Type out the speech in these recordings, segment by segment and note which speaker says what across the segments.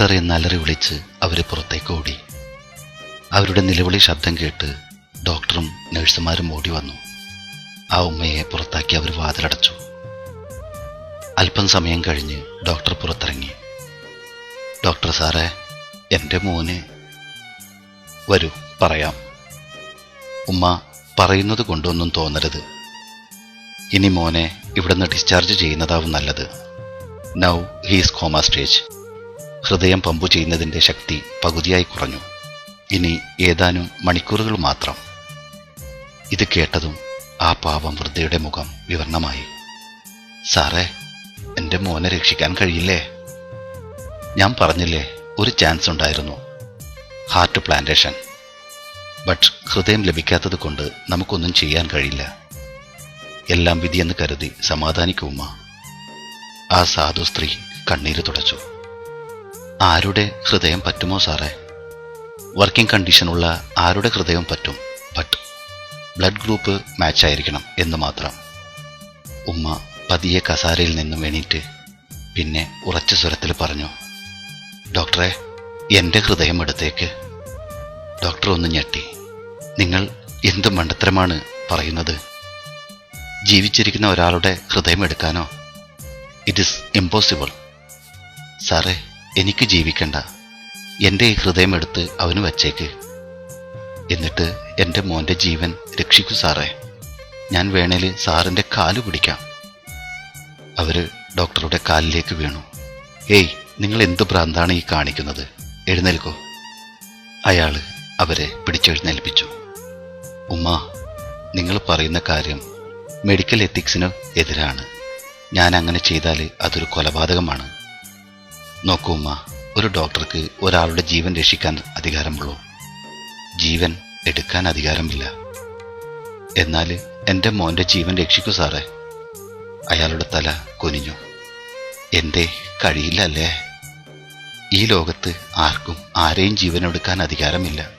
Speaker 1: Doctor എന്നലറി വിളിച്ച് അവർ പുറത്തേക്ക് ഓടി. അവരുടെ നിലവിളി ശബ്ദം കേട്ട് ഡോക്ടറും നഴ്സുമാരും ഓടി വന്നു. ആ ഉമ്മയെ പുറത്താക്കി അവർ വാതിലടച്ചു. അല്പം സമയം കഴിഞ്ഞ് ഡോക്ടർ പുറത്തിറങ്ങി. ഡോക്ടർ സാറേ എന്റെ മോന് വരൂ പറയാം. ഉമ്മ പറയുന്നത് കൊണ്ടൊന്നും തോന്നരുത്. ഇനി മോനെ ഇവിടുന്ന് ഡിസ്ചാർജ് ചെയ്യുന്നതാവും നല്ലത്. നൗ ഹീസ് കോമ സ്റ്റേജ് ഹൃദയം പമ്പു ചെയ്യുന്നതിന്റെ ശക്തി പകുതിയായി കുറഞ്ഞു. ഇനി ഏതാനും മണിക്കൂറുകൾ മാത്രം. ഇത് കേട്ടതും ആ പാവം വൃദ്ധയുടെ മുഖം വിവരണമായി സാറേ എന്റെ മോനെ രക്ഷിക്കാൻ കഴിയില്ലേ? ഞാൻ പറഞ്ഞില്ലേ ഒരു ചാൻസ് ഉണ്ടായിരുന്നു. Heart plantation. ബട്ട് ഹൃദയം ലഭിക്കാത്തത് കൊണ്ട് നമുക്കൊന്നും ചെയ്യാൻ കഴിയില്ല. എല്ലാം വിധിയെന്ന് കരുതി സമാധാനിക്കുമ്മ ആ സാധു സ്ത്രീ കണ്ണീര് തുടച്ചു. ആരുടെ ഹൃദയം പറ്റുമോ സാറേ? വർക്കിംഗ് കണ്ടീഷനുള്ള ആരുടെ ഹൃദയം പറ്റും? ബട്ട് ബ്ലഡ് ഗ്രൂപ്പ് മാച്ച് ആയിരിക്കണം എന്ന് മാത്രം. ഉമ്മ പതിയെ കസാരയിൽ നിന്നും എണീറ്റ് പിന്നെ ഉറച്ച സ്വരത്തിൽ പറഞ്ഞു ഡോക്ടറെ എന്റെ ഹൃദയം എടുത്തേക്ക്. ഡോക്ടർ ഒന്ന് ഞെട്ടി നിങ്ങൾ എന്ത് മണ്ടത്തരമാണ് പറയുന്നത്? ജീവിച്ചിരിക്കുന്ന ഒരാളുടെ ഹൃദയം എടുക്കാനോ? ഇറ്റ് ഇസ് ഇമ്പോസിബിൾ സാറേ എനിക്ക് ജീവിക്കണ്ട. എന്റെ ഈ ഹൃദയമെടുത്ത് അവന് വച്ചേക്ക്. എന്നിട്ട് എന്റെ മോന്റെ ജീവൻ രക്ഷിക്കു സാറേ. ഞാൻ വേണേൽ സാറിന്റെ കാൽ പിടിക്കാം. അവർ ഡോക്ടറുടെ കാലിലേക്ക് വീണു. ഏയ് നിങ്ങൾ എന്ത് ഭ്രാന്താണ് ഈ കാണിക്കുന്നത്? എഴുന്നേൽക്കോ. അയാൾ അവരെ പിടിച്ചെഴുന്നേൽപ്പിച്ചു. ഉമ്മ നിങ്ങൾ പറയുന്ന കാര്യം മെഡിക്കൽ എത്തിക്സിന് എതിരാണ്. ഞാൻ അങ്ങനെ ചെയ്താൽ അതൊരു കൊലപാതകമാണ്. നോക്കൂ ഉമ്മ ഒരു ഡോക്ടർക്ക് ഒരാളുടെ ജീവൻ രക്ഷിക്കാൻ അധികാരമുള്ളൂ. ജീവൻ എടുക്കാൻ അധികാരമില്ല. എന്നാൽ എന്റെ മോന്റെ ജീവൻ രക്ഷിക്കൂ സാറേ. അയാളുടെ തല കുനിഞ്ഞു. എന്റെ കഴിയില്ല അല്ലേ? ഈ ലോകത്ത് ആർക്കും ആരെയും ജീവനെടുക്കാൻ അധികാരമില്ല.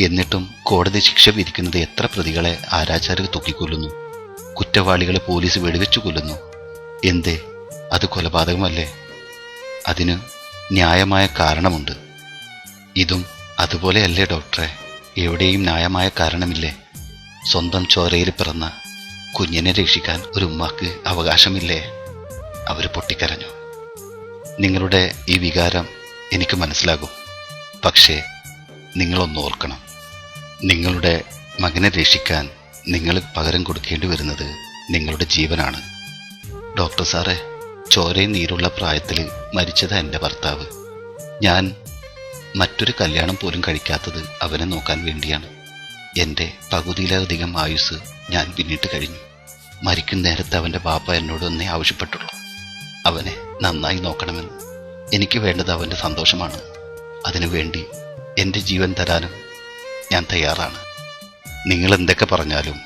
Speaker 1: എന്നിട്ടും കോടതി ശിക്ഷ വിധിക്കുന്നത് എത്ര പ്രതികളെ ആരാചാര്യർ തൂക്കിക്കൊല്ലുന്നു? കുറ്റവാളികളെ പോലീസ് വെടിവെച്ചു കൊല്ലുന്നു. എന്തേ അത് കൊലപാതകമല്ലേ? അതിന് ന്യായമായ കാരണമുണ്ട്. ഇതും അതുപോലെയല്ലേ ഡോക്ടറെ? എവിടെയും ന്യായമായ കാരണമില്ലേ? സ്വന്തം ചോരയിൽ പിറന്ന കുഞ്ഞിനെ രക്ഷിക്കാൻ ഒരു ഉമ്മാക്ക് അവകാശമില്ലേ? അവർ പൊട്ടിക്കരഞ്ഞു. നിങ്ങളുടെ ഈ വികാരം എനിക്ക് മനസ്സിലാകും. പക്ഷേ നിങ്ങളൊന്ന് ഓർക്കണം. നിങ്ങളുടെ മകനെ രക്ഷിക്കാൻ നിങ്ങൾ പകരം കൊടുക്കേണ്ടി വരുന്നത് നിങ്ങളുടെ ജീവനാണ്. ഡോക്ടർ സാറേ ചോരയും നീരുള്ള പ്രായത്തിൽ മരിച്ചത് എന്റെ ഭർത്താവ്. ഞാൻ മറ്റൊരു കല്യാണം പോലും കഴിക്കാത്തത് അവനെ നോക്കാൻ വേണ്ടിയാണ്. എന്റെ പകുതിയിലധികം ആയുസ് ഞാൻ പിന്നിട്ട് കഴിഞ്ഞു. മരിക്കും നേരത്തെ അവന്റെ ബാപ്പ എന്നോട് ഒന്നേ ആവശ്യപ്പെട്ടുള്ളൂ. അവനെ നന്നായി നോക്കണമെന്ന്. എനിക്ക് വേണ്ടത് അവന്റെ സന്തോഷമാണ്. അതിനുവേണ്ടി എന്റെ ജീവൻ തരാനും ഞാൻ തയ്യാറാണ്. നിങ്ങൾ എന്തൊക്കെ പറഞ്ഞാലും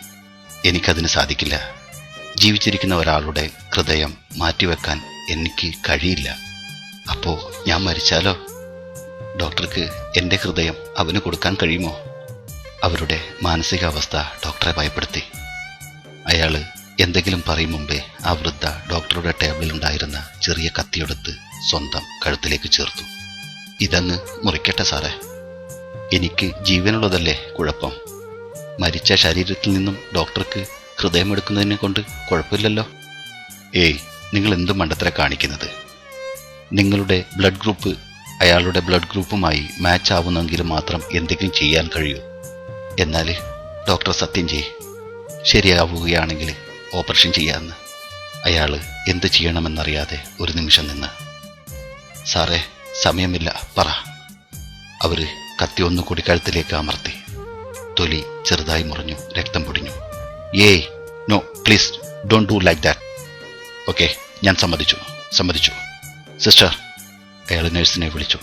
Speaker 1: എനിക്കതിന് സാധിക്കില്ല. ജീവിച്ചിരിക്കുന്ന ഒരാളുടെ ഹൃദയം മാറ്റിവെക്കാൻ എനിക്ക് കഴിയില്ല. അപ്പോൾ ഞാൻ മരിച്ചാലോ? ഡോക്ടർക്ക് എന്റെ ഹൃദയം അവന് കൊടുക്കാൻ കഴിയുമോ? അവരുടെ മാനസികാവസ്ഥ ഡോക്ടറെ ഭയപ്പെടുത്തി. അയാൾ എന്തെങ്കിലും പറയും മുമ്പേ ആ വൃദ്ധ ഡോക്ടറുടെ ടേബിളിൽ ഉണ്ടായിരുന്ന ചെറിയ കത്തിയെടുത്ത് സ്വന്തം കഴുത്തിലേക്ക് ചേർത്തു. ഇതങ്ങ് മുറിക്കട്ടെ സാറേ. എനിക്ക് ജീവനുള്ളതല്ലേ കുഴപ്പം? മരിച്ച ശരീരത്തിൽ നിന്നും ഡോക്ടർക്ക് ഹൃദയമെടുക്കുന്നതിനെ കൊണ്ട് കുഴപ്പമില്ലല്ലോ. ഏയ് നിങ്ങൾ എന്ത് മണ്ടത്തര കാണിക്കുന്നത്? നിങ്ങളുടെ ബ്ലഡ് ഗ്രൂപ്പ് അയാളുടെ ബ്ലഡ് ഗ്രൂപ്പുമായി മാച്ച് ആവുന്നെങ്കിൽ മാത്രം എന്തെങ്കിലും ചെയ്യാൻ കഴിയൂ. എന്നാൽ ഡോക്ടർ സത്യം ചെയ് ശരിയാവുകയാണെങ്കിൽ ഓപ്പറേഷൻ ചെയ്യാമെന്ന് അയാൾ എന്ത് ചെയ്യണമെന്നറിയാതെ ഒരു നിമിഷം നിന്ന്. സാറേ സമയമില്ല പറ. അവർ കത്തി ഒന്ന് കഴുത്തിലേക്ക് അമർത്തി. തൊലി ചെറുതായി മുറിഞ്ഞു രക്തം പൊടിഞ്ഞു. Hey no please don't do like that okay ഞാൻ സമ്മതിച്ചു സമ്മതിച്ചു. സിസ്റ്റർ അയാൾ നഴ്സിനെ വിളിച്ചു.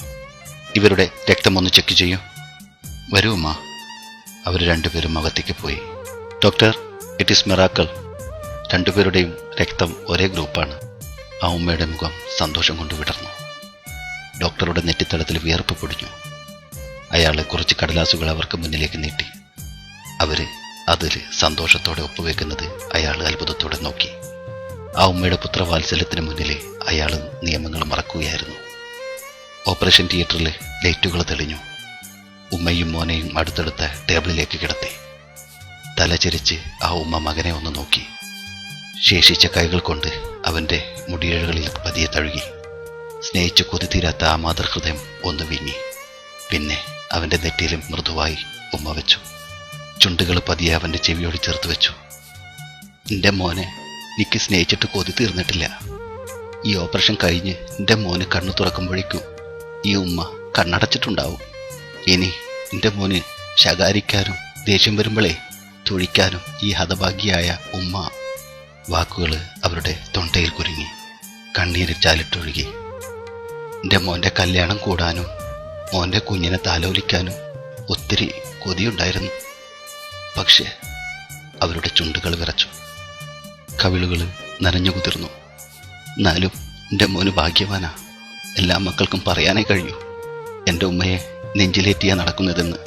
Speaker 1: ഇവരുടെ രക്തം ഒന്ന് ചെക്ക് ചെയ്യൂ. വരൂ അമ്മ. അവർ രണ്ടുപേരും അകത്തേക്ക് പോയി. ഡോക്ടർ ഇറ്റ് ഈസ് മിറാക്കൾ രണ്ടുപേരുടെയും രക്തം ഒരേ ഗ്രൂപ്പാണ് ആ ഉമ്മയുടെ മുഖം സന്തോഷം കൊണ്ട് വിടർന്നു. ഡോക്ടറുടെ നെറ്റിത്തടത്തിൽ വിയർപ്പ് പൊടിഞ്ഞു. അയാൾ കുറച്ച് കടലാസുകൾ അവർക്ക് മുന്നിലേക്ക് നീട്ടി. അവർ അതിൽ സന്തോഷത്തോടെ ഒപ്പുവെക്കുന്നത് അയാൾ അത്ഭുതത്തോടെ നോക്കി. ആ ഉമ്മയുടെ പുത്രവാത്സല്യത്തിന് മുന്നിൽ അയാൾ നിയമങ്ങൾ മറക്കുകയായിരുന്നു. ഓപ്പറേഷൻ തിയേറ്ററിൽ ലൈറ്റുകൾ തെളിഞ്ഞു. ഉമ്മയും മോനെയും അടുത്തടുത്ത ടേബിളിലേക്ക് കിടത്തി. തലചരിച്ച് ആ ഉമ്മ മകനെ ഒന്ന് നോക്കി. ശേഷിച്ച കൈകൾ കൊണ്ട് അവന്റെ മുടിയേഴുകളിൽ പതിയെ തഴുകി. സ്നേഹിച്ചു കൊതിതീരാത്ത ആ മാതൃഹൃദയം ഒന്ന് വിങ്ങി. പിന്നെ അവന്റെ നെറ്റിയിലും മൃദുവായി ഉമ്മ വെച്ചു. ചുണ്ടുകൾ പതിയെ അവന്റെ ചെവിയോട് ചേർത്ത് വെച്ചു. എന്റെ മോനെ എനിക്ക് സ്നേഹിച്ചിട്ട് കൊതി തീർന്നിട്ടില്ല. ഈ ഓപ്പറേഷൻ കഴിഞ്ഞ് എന്റെ മോന് കണ്ണു തുറക്കുമ്പോഴേക്കും ഈ ഉമ്മ കണ്ണടച്ചിട്ടുണ്ടാവും. ഇനി എന്റെ മോന് ശകാരിക്കാനും ദേഷ്യം വരുമ്പോഴേ തുഴിക്കാനും ഈ ഹതഭാഗ്യായ ഉമ്മ വാക്കുകൾ അവരുടെ തൊണ്ടയിൽ കുരുങ്ങി കണ്ണീര് ചാലിട്ടൊഴുകി. എന്റെ മോന്റെ കല്യാണം കൂടാനും മോന്റെ കുഞ്ഞിനെ താലോലിക്കാനും ഒത്തിരി കൊതിയുണ്ടായിരുന്നു. പക്ഷേ അവരുടെ ചുണ്ടുകൾ വിറച്ചു. കവിളുകൾ നനഞ്ഞു കുതിർന്നു. എന്നാലും എന്റെ മോന് ഭാഗ്യവാനാ. എല്ലാ മക്കൾക്കും പറയാനേ കഴിയൂ. എന്റെ ഉമ്മയെ നെഞ്ചിലേറ്റിയാ നടക്കുന്നതെന്ന്.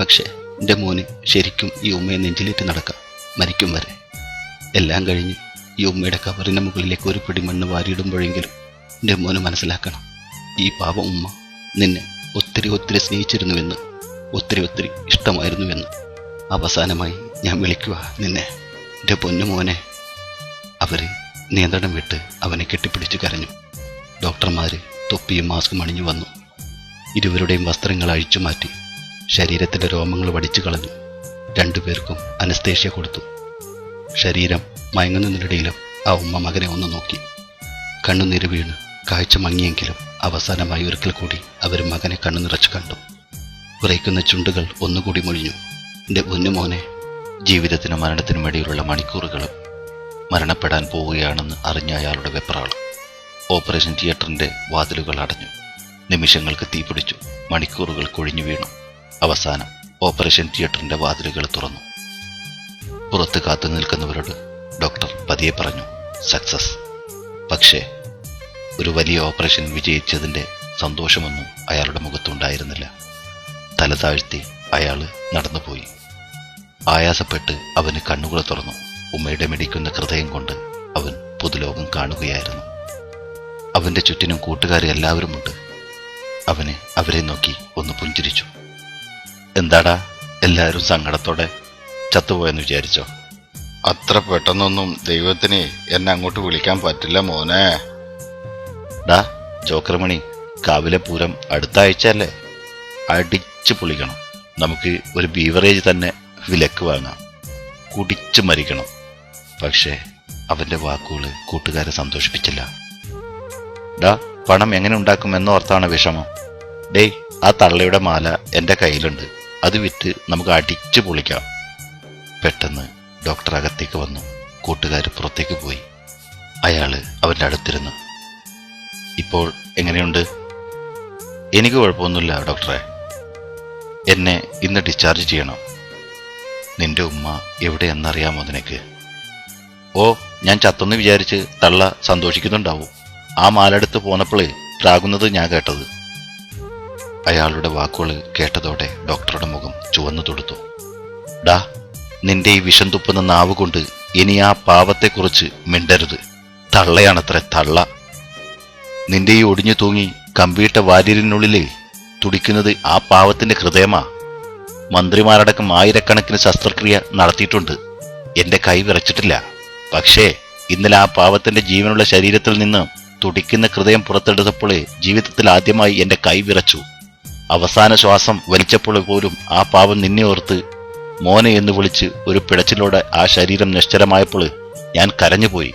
Speaker 1: പക്ഷേ എന്റെ മോന് ശരിക്കും ഈ ഉമ്മയെ നെഞ്ചിലേറ്റി നടക്കാം. മരിക്കും വരെ. എല്ലാം കഴിഞ്ഞ് ഈ ഉമ്മയുടെ കവറിന് മുകളിലേക്ക് ഒരു പിടി മണ്ണ് വാരിയിടുമ്പോഴെങ്കിലും എന്റെ മോന് മനസ്സിലാക്കണം. ഈ പാവ ഉമ്മ നിന്നെ ഒത്തിരി ഒത്തിരി സ്നേഹിച്ചിരുന്നുവെന്ന് ഒത്തിരി ഒത്തിരി ഇഷ്ടമായിരുന്നുവെന്ന്. അവസാനമായി ഞാൻ വിളിക്കുക. നിന്നെ. എന്റെ പൊന്നു മോനെ. അവർ നിയന്ത്രണം വിട്ട് അവനെ കെട്ടിപ്പിടിച്ചു കരഞ്ഞു. ഡോക്ടർമാർ തൊപ്പിയും മാസ്കും അണിഞ്ഞു വന്നു. ഇരുവരുടെയും വസ്ത്രങ്ങൾ അഴിച്ചു മാറ്റി ശരീരത്തിന്റെ രോമങ്ങൾ വടിച്ചു കളഞ്ഞു. രണ്ടുപേർക്കും അനസ്തേഷ്യ കൊടുത്തു. ശരീരം മയങ്ങുന്നതിനിടയിലും ആ ഉമ്മ മകനെ ഒന്ന് നോക്കി. കണ്ണുനീര് വീണ് കാഴ്ച മങ്ങിയെങ്കിലും അവസാനമായി ഒരിക്കൽ കൂടി അവർ മകനെ കണ്ണു നിറച്ചു കണ്ടു. ഉറയ്ക്കുന്ന ചുണ്ടുകൾ ഒന്നുകൂടി മൊഴിഞ്ഞു. എന്റെ പൊന്നുമോനെ ജീവിതത്തിനും മരണത്തിനും ഇടയിലുള്ള മണിക്കൂറുകളും മരണപ്പെടാൻ പോവുകയാണെന്ന് അറിഞ്ഞ അയാളുടെ വെപ്രാളം. ഓപ്പറേഷൻ തിയേറ്ററിന്റെ വാതിലുകൾ അടഞ്ഞു. നിമിഷങ്ങൾക്ക് തീപിടിച്ചു മണിക്കൂറുകൾ കൊഴിഞ്ഞു വീണു. അവസാനം ഓപ്പറേഷൻ തിയേറ്ററിന്റെ വാതിലുകൾ തുറന്നു. പുറത്ത് കാത്തു നിൽക്കുന്നവരോട് ഡോക്ടർ പതിയെ പറഞ്ഞു സക്സസ്. പക്ഷേ ഒരു വലിയ ഓപ്പറേഷൻ വിജയിച്ചതിന്റെ സന്തോഷമൊന്നും അയാളുടെ മുഖത്തുണ്ടായിരുന്നില്ല. തല താഴ്ത്തി അയാൾ നടന്നുപോയി. ആയാസപ്പെട്ട് അവന് കണ്ണുകൾ തുറന്നു. ഉമ്മയുടെ മിടിക്കുന്ന ഹൃദയം കൊണ്ട് അവൻ പുതുലോകം കാണുകയായിരുന്നു. അവന്റെ ചുറ്റിനും കൂട്ടുകാർ എല്ലാവരുമുണ്ട്. അവന് അവരെ നോക്കി ഒന്ന് പുഞ്ചിരിച്ചു. എന്താടാ എല്ലാവരും സങ്കടത്തോടെ ചത്തുപോയെന്ന് വിചാരിച്ചോ?
Speaker 2: അത്ര പെട്ടെന്നൊന്നും ദൈവത്തിന് എന്നെ അങ്ങോട്ട് വിളിക്കാൻ പറ്റില്ല മോനെ.
Speaker 1: ഡാ ജോക്കർമണി കാവിലെ പൂരം അടുത്ത ആഴ്ച അല്ലേ അടിച്ചു പൊളിക്കണം. നമുക്ക് ഒരു ബീവറേജ് തന്നെ വിലക്ക് വാങ്ങാം. കുടിച്ചു മരിക്കണം. പക്ഷേ അവന്റെ വാക്കുകൾ കൂട്ടുകാരെ സന്തോഷിപ്പിച്ചില്ല. ഡാ പണം എങ്ങനെ ഉണ്ടാക്കും എന്നോർത്താണ് വിഷമം. ഡേയ് ആ തള്ളയുടെ മാല എന്റെ കയ്യിലുണ്ട്. അത് വിറ്റ് നമുക്ക് അടിച്ചു പൊളിക്കാം. പെട്ടെന്ന് ഡോക്ടർ അകത്തേക്ക് വന്നു. കൂട്ടുകാർ പുറത്തേക്ക് പോയി. അയാൾ അവന്റെ അടുത്തിരുന്നു. ഇപ്പോൾ എങ്ങനെയുണ്ട്? എനിക്ക് കുഴപ്പമൊന്നുമില്ല ഡോക്ടറെ. എന്നെ ഇന്ന് ഡിസ്ചാർജ് ചെയ്യണം. നിന്റെ ഉമ്മ എവിടെയെന്നറിയാമോ നിനക്ക്? ഓ ഞാൻ ചത്തെന്ന് വിചാരിച്ച് തള്ള സന്തോഷിക്കുന്നുണ്ടാവും. ആ മാലെടുത്ത് പോന്നപ്പോളേ ട്രാകുന്നത് ഞാൻ കേട്ടത്. അയാളുടെ വാക്കുകൾ കേട്ടതോടെ ഡോക്ടറുടെ മുഖം ചുവന്നു തൊടുത്തു. ഡാ നിന്റെ ഈ വിഷം തുപ്പുന്ന നാവ് കൊണ്ട് ഇനി ആ പാവത്തെക്കുറിച്ച് മിണ്ടരുത്. തള്ളയാണത്രേ തള്ള. നിന്റെ ഈ ഒടിഞ്ഞു തൂങ്ങി കമ്പിയിട്ട വാര്യരിനുള്ളിലെ തുടിക്കുന്നത് ആ പാവത്തിന്റെ ഹൃദയമാ. മന്ത്രിമാരടക്കം ആയിരക്കണക്കിന് ശസ്ത്രക്രിയ നടത്തിയിട്ടുണ്ട്. എന്റെ കൈ വിറച്ചിട്ടില്ല. പക്ഷേ ഇന്നലെ ആ പാവത്തിന്റെ ജീവനുള്ള ശരീരത്തിൽ നിന്ന് തുടിക്കുന്ന ഹൃദയം പുറത്തെടുത്തപ്പോൾ ജീവിതത്തിൽ ആദ്യമായി എന്റെ കൈ വിറച്ചു. അവസാന ശ്വാസം വലിച്ചപ്പോൾ പോലും ആ പാവം നിന്നെ ഓർത്ത് മോനെ എന്ന് വിളിച്ച് ഒരു പിടച്ചിലോടെ ആ ശരീരം നിശ്ചലമായപ്പോൾ ഞാൻ കരഞ്ഞുപോയി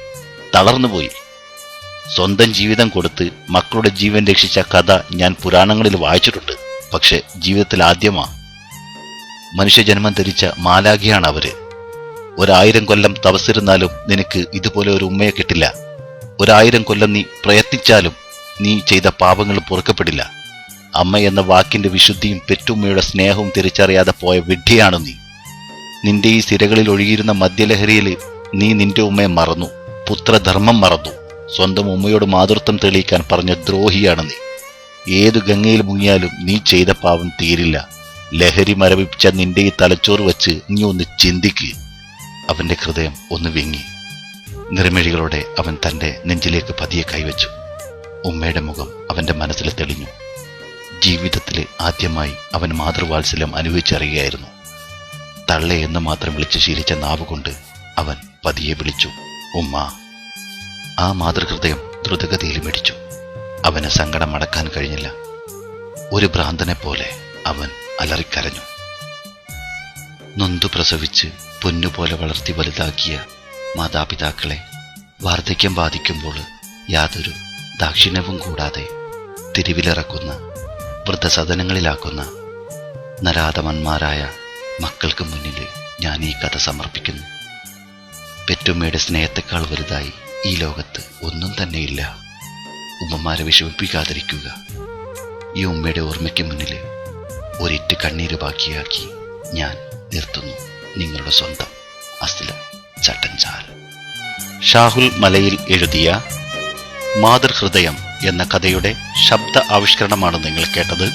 Speaker 1: തളർന്നുപോയി. സ്വന്തം ജീവിതം കൊടുത്ത് മക്കളുടെ ജീവൻ രക്ഷിച്ച കഥ ഞാൻ പുരാണങ്ങളിൽ വായിച്ചിട്ടുണ്ട്. പക്ഷെ ജീവിതത്തിൽ ആദ്യമാ. മനുഷ്യജന്മം ധരിച്ച മാലാഖിയാണ് അവർ. ഒരായിരം കൊല്ലം തപസ്സിരുന്നാലും നിനക്ക് ഇതുപോലെ ഒരു ഉമ്മയെ കിട്ടില്ല. ഒരായിരം കൊല്ലം നീ പ്രയത്നിച്ചാലും നീ ചെയ്ത പാപങ്ങൾ പൊറുക്കപ്പെടില്ല. അമ്മ എന്ന വാക്കിന്റെ വിശുദ്ധിയും പെറ്റുമ്മയുടെ സ്നേഹവും തിരിച്ചറിയാതെ പോയ വിഡ്ഢിയാണ് നീ. നിന്റെ ഈ സിരകളിൽ ഒഴുകിയിരുന്ന മദ്യലഹരിയിൽ നീ നിന്റെ ഉമ്മയെ മറന്നു. പുത്രധർമ്മം മറന്നു. സ്വന്തം ഉമ്മയോട് മാതൃത്വം തെളിയിക്കാൻ പറഞ്ഞ ദ്രോഹിയാണ് നീ. ഏതു ഗംഗയിൽ മുങ്ങിയാലും നീ ചെയ്ത പാവം തീരില്ല. ലഹരി മരവിപ്പിച്ച നിന്റെ ഈ തലച്ചോറ് വെച്ച് നീ ഒന്ന് ചിന്തിക്ക്. അവന്റെ ഹൃദയം ഒന്ന് വിങ്ങി. നിർമിഴികളോടെ അവൻ തന്റെ നെഞ്ചിലേക്ക് പതിയെ കൈവച്ചു. ഉമ്മയുടെ മുഖം അവന്റെ മനസ്സിൽ തെളിഞ്ഞു. ജീവിതത്തിലെ ആദ്യമായി അവൻ മാതൃവാത്സല്യം അനുഭവിച്ചറിയുകയായിരുന്നു. തള്ളെ എന്ന് മാത്രം വിളിച്ച് ശീലിച്ച നാവ് കൊണ്ട് അവൻ പതിയെ വിളിച്ചു ഉമ്മ ആ മാതൃഹൃദയം ദ്രുതഗതിയിൽ മിടിച്ചു. അവന് സങ്കടം അടക്കാൻ കഴിഞ്ഞില്ല. ഒരു ഭ്രാന്തനെ പോലെ അവൻ അലറിക്കരഞ്ഞു. നൊന്തു പ്രസവിച്ച് പൊന്നുപോലെ വളർത്തി വലുതാക്കിയ മാതാപിതാക്കളെ വാർദ്ധക്യം ബാധിക്കുമ്പോൾ യാതൊരു ദാക്ഷിണ്യവും കൂടാതെ തിരിവിലിറക്കുന്ന വൃദ്ധസദനങ്ങളിലാക്കുന്ന നരാധമന്മാരായ മക്കൾക്ക് മുന്നിൽ ഞാൻ ഈ കഥ സമർപ്പിക്കുന്നു. പെറ്റുമ്മയുടെ സ്നേഹത്തെക്കാൾ വലുതായി ഈ ലോകത്ത് ഒന്നും തന്നെയില്ല. ഉമ്മമാരെ വിഷമിപ്പിക്കാതിരിക്കുക. ഈ ഉമ്മയുടെ ഓർമ്മയ്ക്ക് മുന്നിൽ ഒരിറ്റ് കണ്ണീര് ബാക്കിയാക്കി ഞാൻ നിർത്തുന്നു. നിങ്ങളുടെ സ്വന്തം അസ്ലം ചട്ടഞ്ചാൽ ഷാഹുൽ മലയിൽ എഴുതിയ മാതൃഹൃദയം എന്ന കഥയുടെ ശബ്ദ ആവിഷ്കരണമാണ് നിങ്ങൾ കേട്ടത്.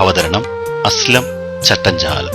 Speaker 1: അവതരണം അസ്ലം ചട്ടഞ്ചാൽ